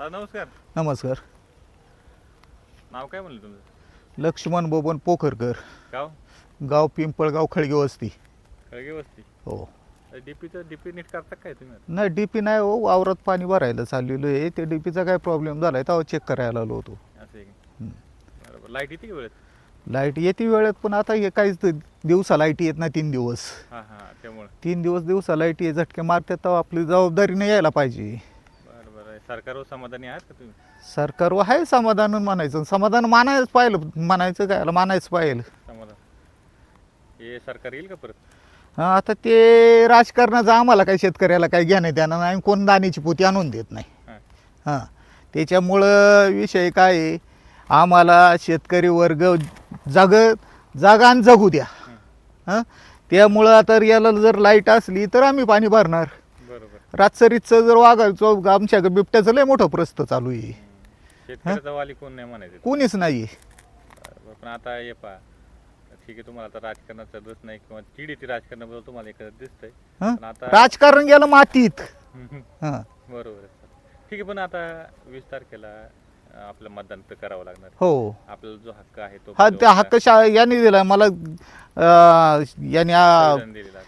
दादा नमस्कार. नमस्कार. नाव काय म्हणलं तुमचं? लक्ष्मण बोबन पोखरकर. गाव? गाव पिंपळगाव खळगे वस्ती. खळगे वस्ती? हो. डीपीचं डीपी नीट करता काय तुम्ही आता? नाही डी पी नाही हो वावरात पाणी भरायला चाललेलं आहे. ते डी पीचा काय प्रॉब्लेम झाला आहे तेव्हा चेक करायला आलो होतो. असं आहे की. बरोबर. लाइट येते का वेळेत? लाइट येते वेळेत पण आता हे काहीच ते दिवसा लाइट येत नाही तीन दिवस. हां हां त्यामुळं. तीन दिवस दिवसा लाइट ये झटके मारतात तेव्हा आपली जबाबदारीने यायला पाहिजे. सरकारवर समाधानी आहात का तुम्ही? सरकारवर आहे समाधान म्हणायचं. समाधान मानायच पाहिलं म्हणायचं काय? मानायचं पाहिलं. समाधान. हे सरकार येईल का परत? हा, आता ते राजकारणाचं आम्हाला काही शेतकऱ्याला काही घेण्यात येणार नाही आणि कोण दाण्याची पोती आणून देत नाही. हां. हां. त्याच्यामुळं विषय काय आहे? आम्हाला शेतकरी वर्ग जग जागा आणि जगू द्या. हां? त्यामुळं आता याला जर लाइट असली तर आम्ही पाणी भरणार. रातसरीचं जर वागायचं आमच्या बिबट्याचं लय मोठं प्रस्त चालू आहे. शेतकऱ्याचा वाली कोण नाही म्हणायचं कोणीच नाही पण आता हे पहा. ठीक आहे तुम्हाला आता राजकारणाचा रस नाही किंवा चीड येते राजकारणाबद्दल तुम्हाला एखादं दिसतंय? पण आता राजकारण गेलं मातीत. हां. बरोबर आहे. ठीक आहे पण आता वीस तारखेला अं, आपलं मतदान तर करावं लागणार. हो. आपल्याला जो हक्क आहे तो हा त्या हक्क शा यांनी दिला मला अं, यांनी आ- संविधान दिलेलं. आहे.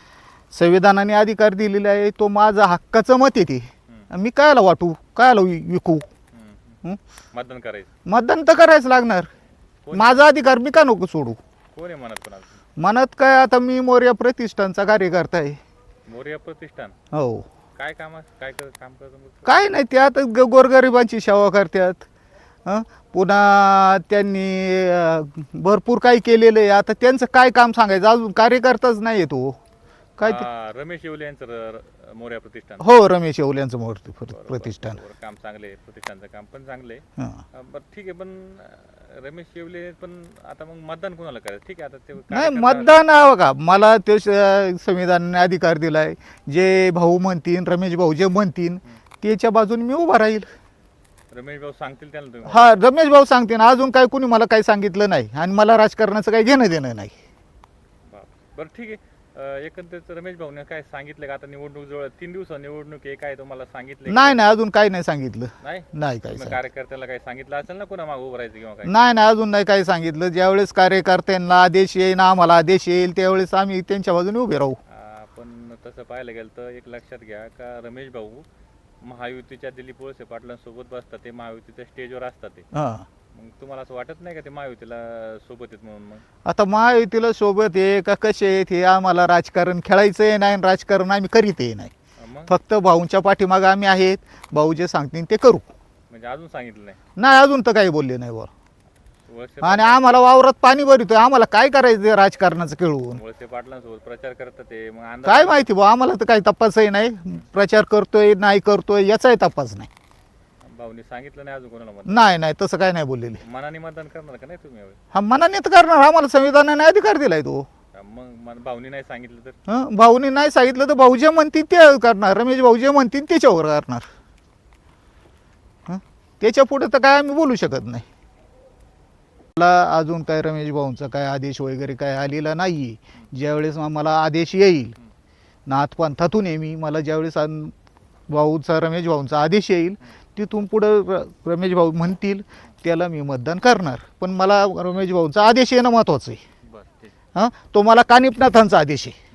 संविधानाने अधिकार दिलेला आहे तो माझा हक्काचं मत येते हम्म, मी कायला वाटू? कायला वि- विकू? हं? मतदान करायचं. मतदान तर करायच लागणार. माझा अधिकार मी का नको सोडू? कोण आहे म्हणत पण आता? मनात काय आता मी मोर्या प्रतिष्ठानचा कार्यकर्ता आहे. मोर्या प्रतिष्ठान? हो. काय काम आहे? काय कर काम करतो मग? काय नाही ते आता ग- गोरगरिबांची सेवा करतात. हं? पुन्हा त्यांनी अं, भरपूर काही केलेलं आहे. आता त्यांचं काय काम सांगायचं? अजून कार्यकर्ताच नाही आहे तो. काय ते? हा, रमेश येवले यांचं र- र- मोर्या प्रतिष्ठान. हो रमेश येवल्यांचं मूर्ती बरोबर, प्रतिष्ठान. बरोबर. काम चांगले आहे प्रतिष्ठानचं काम पण चांगले हां. बरं ठीक आहे पण अं, रमेश येवले पण आता मग मतदान कोणाला करायचं? ठीक आहे आता ते नाही कार्यकर्ता- मतदान आहे बघा मला ते स- संविधानाने अधिकार दिलाय. जे भाऊ म्हणतील रमेश भाऊ जे म्हणतील त्याच्या बाजूने मी उभा राहील. रमेश भाऊ सांगतील त्यांना तुम्ही? हा रमेश भाऊ सांगतील. अजून काय कुणी मला काही सांगितलं नाही आणि मला राजकारणाचं काही घेणं देणं नाही. बाप. बरं ठीक आहे. एकंदरीत रमेश भाऊने काय सांगितलं का? आता निवडणूक जवळ तीन दिवस निवडणूक आहे काय तुम्हाला सांगितलं नाही नाही अजून काही नाही सांगितलं. नाही? नाही काही सांगितलं. कार्यकर्त्याला काही सांगितलं असेल ना कोणा मागं उभं राहायचं किंवा काय? नाही नाही अजून नाही काही सांगितलं. ज्यावेळेस कार्यकर्त्यांना आदेश येईल आम्हाला आदेश येईल त्यावेळेस आम्ही त्यांच्या बाजूने उभे राहू. आ, पण तसं पाहायला गेलं तर एक लक्षात घ्या का रमेश भाऊ महायुतीच्या दिलीप वळसे पाटलांसोबत बसतात ते महायुतीच्या स्टेजवर असतात ते. हां. मग तुम्हाला असं वाटत नाही का ते महायुतीला सोबत आहेत म्हणून मग? आता महायुतीला सोबत आहे का कसे आहेत हे आम्हाला राजकारण खेळायचं आहे नाही आणि राजकारण आम्ही करीत आहे नाही. मग? फक्त भाऊंच्या पाठीमागं आम्ही आहेत भाऊ जे सांगतील ते करू. म्हणजे अजून सांगितलं नाही? नाही अजून तर काही बोलले नाही बा वळसे आणि आम्हाला वावरात पाणी भरितोय आम्हाला काय करायचं राजकारणाचं खेळून? वळसे पाटलांसोबत प्रचार करतात ते मग अंदाज काय माहिती बा आम्हाला तर काही तपासही नाही. प्रचार करतोय नाही करतोय याचाही तपास नाही. भाऊनी सांगितलं नाही अजून कोणाला मत नाही नाही तसं काय नाही बोललेले. मनाने मतदान करणार का नाही तुम्ही यावेळी? हा मनाने तर करणार. आम्हाला संविधानाने अधिकार दिलाय तो. मग मन- भाऊनी नाही सांगितलं तर? हं? भाऊनी नाही सांगितलं तर भाऊ जे म्हणतील ते करणार. रमेश भाऊ जे म्हणतील त्याच्यावर करणार. हं? त्याच्या पुढे तर काय आम्ही बोलू शकत नाही. मला अजून काय रमेश भाऊंचा काय आदेश वगैरे काय आलेला नाही ज्यावेळेस मला आदेश येईल नाथपंथातून आहे मी. मला ज्यावेळेस भाऊचा रमेश भाऊंचा आदेश येईल तिथून पुढं र- रमेश भाऊ म्हणतील त्याला मी मतदान करणार. पण मला रमेश भाऊंचा आदेश येणं महत्त्वाचं आहे. हां? तो मला कानिपनाथांचा आदेश आहे.